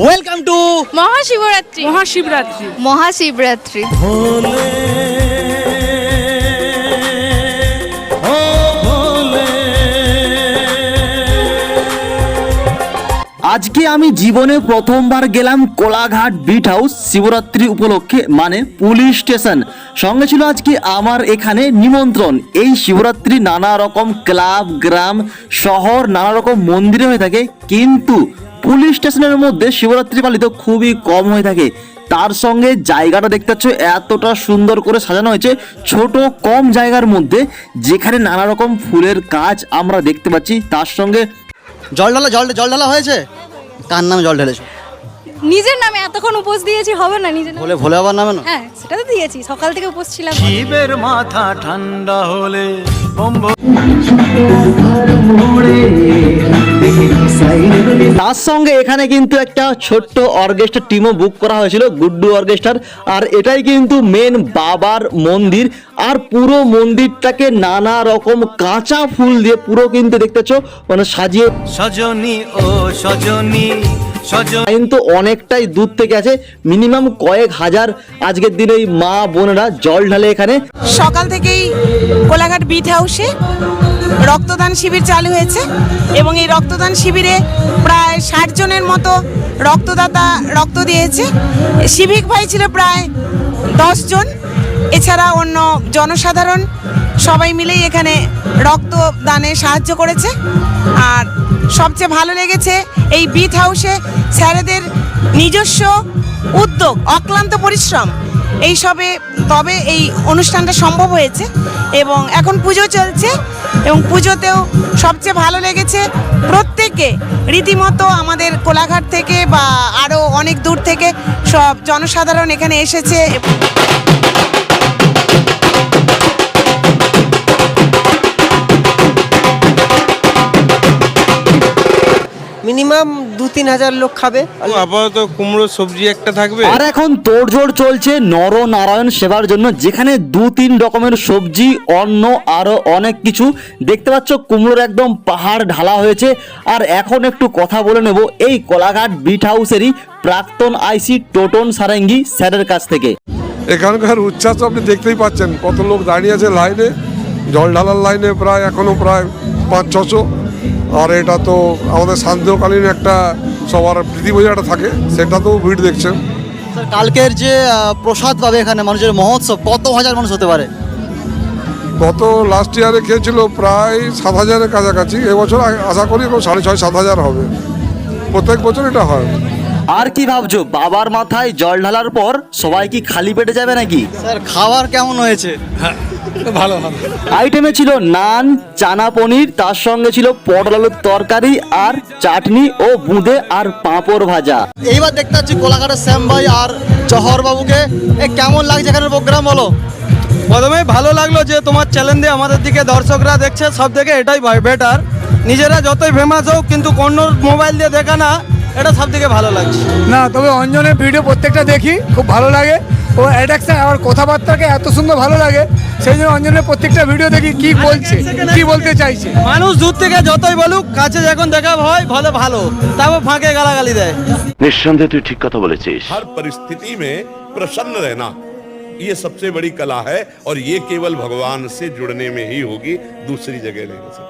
Welcome to Mahashivratri. Mahashivratri. Mahashivratri. আজকে আমি জীবনে প্রথমবার গেলাম কোলাঘাট বিট হাউস শিবরাত্রি উপলক্ষে মানে পুলিশ স্টেশন। সঙ্গে ছিল আজকে আমার এখানে নিমন্ত্রণ। এই শিবরাত্রি নানা রকম ক্লাব গ্রাম শহর নানা রকম মন্দিরে হয়ে থাকে। কিন্তু পুলিশ স্টেশনের মধ্যে শিবরাত্রি পালিত খুবই কম হয়ে থাকে। তার সঙ্গে জায়গাটা দেখতে পাচ্ছ এতটা সুন্দর করে সাজানো হয়েছে ছোট কম জায়গার মধ্যে যেখানে নানা রকম ফুলের কাজ আমরা দেখতে পাচ্ছি। তার সঙ্গে জল ঢালা জল জল ঢালা হয়েছে? কার নামে জল ঢেলেছো? নিজের নামে এতক্ষণ উপোস দিয়েছি হবে না নিজের নামে ভোলে বাবার নামে না? হ্যাঁ সেটা তো দিয়েছি সকাল থেকে উপোস ছিলাম। শিবের মাথা ঠান্ডা হলে বম্ব তার সঙ্গে এখানে কিন্তু একটা ছোট্ট অর্কেস্ট্রার টিমও বুক করা হয়েছিল, গুড্ডু অর্কেস্ট্রার। আর এটাই কিন্তু মেন বাবার মন্দির। আর পুরো মন্দিরটাকে নানা রকম কাঁচা ফুল দিয়ে পুরো কিন্তু দেখতেছ মানে সাজিয়ে সজনী ও সজনী সজন কিন্তু অনেকটাই দূর থেকে আছে। মিনিমাম কয়েক হাজার আজকের দিনে এই মা বোনেরা জল ঢালে এখানে। সকাল থেকেই কোলাঘাট বিট হাউসে রক্তদান শিবির চালু হয়েছে এবং এই রক্তদান শিবিরে প্রায় ষাট জনের মতো রক্তদাতা রক্ত দিয়েছে। সিভিক ভাই ছিল প্রায় দশ জন। এছাড়া অন্য জনসাধারণ সবাই মিলেই এখানে রক্তদানে সাহায্য করেছে। আর সবচেয়ে ভালো লেগেছে এই বিট হাউসে স্যারেদের নিজস্ব উদ্যোগ, অক্লান্ত পরিশ্রম। এইসবে তবে এই অনুষ্ঠানটা সম্ভব হয়েছে এবং এখন পুজো চলছে এবং পুজোতেও সবচেয়ে ভালো লেগেছে প্রত্যেকে। রীতিমতো আমাদের কোলাঘাট থেকে বা আরও অনেক দূর থেকে সব জনসাধারণ এখানে এসেছে। মিনিমাম দু তিন হাজার লোক খাবে। আপাতত কুমড়ো সবজি একটা থাকবে। আর এখন তোড়জোড় চলছে নর নারায়ণ সেবার জন্য যেখানে দু তিন রকমের সবজি অন্ন আরও অনেক কিছু। দেখতে পাচ্ছ কুমড়োর একদম পাহাড় ঢালা হয়েছে। আর এখন একটু কথা বলে নেব এই কোলাঘাট বিট হাউসেরই প্রাক্তন আইসি টোটন সারেঙ্গি স্যারের কাছ থেকে। এখানকার উচ্ছ্বাস তো আপনি দেখতেই পাচ্ছেন কত লোক দাঁড়িয়ে আছে লাইনে। জল ঢালার লাইনে প্রায় এখনও প্রায় পাঁচ ছশো। আর এটা তো আমাদের শান্তিকালীন একটা সবার প্রীতিবোঝাটা থাকে সেটা তো ভিড় দেখছেন। কালকের যে প্রসাদ পাবে এখানে মানুষের মহোৎসব কত হাজার মানুষ হতে পারে? গত লাস্ট ইয়ারে খেয়েছিল প্রায় সাত হাজারের কাছাকাছি এবছর আশা করি সাড়ে ছয় সাত হাজার হবে। প্রত্যেক বছর এটা হয়। আর কি ভাবছ বাবার মাথায় জল ঢালার পর সবাই কি খালি পেটে যাবে নাকি? স্যার খাবার কেমন হয়েছে? ভালো ভালো। আইটেমে ছিল নান চানা পনির তার সঙ্গে ছিল পটল আলুর তরকারি আর চাটনি ও বুঁদে আর পাঁপড় ভাজা। এইবার দেখতে পাচ্ছি কোলাঘাটের শ্যাম ভাই আর জহর বাবুকে। এ কেমন লাগছে এখানে প্রোগ্রাম বলো? প্রথমে ভালো লাগল যে তোমার চ্যালেঞ্জে আমাদের দিকে দর্শকরা দেখছে সব থেকে এটাই বেটার নিজেরা যতই ফেমাস হোক কিন্তু কোন মোবাইল দিয়ে দেখা না এটা সব থেকে ভালো লাগছে। না তবে অঞ্জনের ভিডিও প্রত্যেকটা দেখি খুব ভালো লাগে। ও অ্যাডাকশন আর কথাবার্তাকে এত সুন্দর ভালো লাগে সেই জন্য অঞ্জনের প্রত্যেকটা ভিডিও দেখি কি বলছে কি বলতে চাইছে মানুষ দূর থেকে যতই বলুক কাছে যখন দেখা হয় ভালো ভালো তারপর ফাঁকে গালাগালি দেয় নিঃসন্দেহে তুই ঠিক কথা বলেছিস हर परिस्थिति में प्रसन्न रहना ये सबसे बड़ी कला है और ये केवल भगवान से जुड़ने में ही होगी दूसरी जगह नहीं हो सकती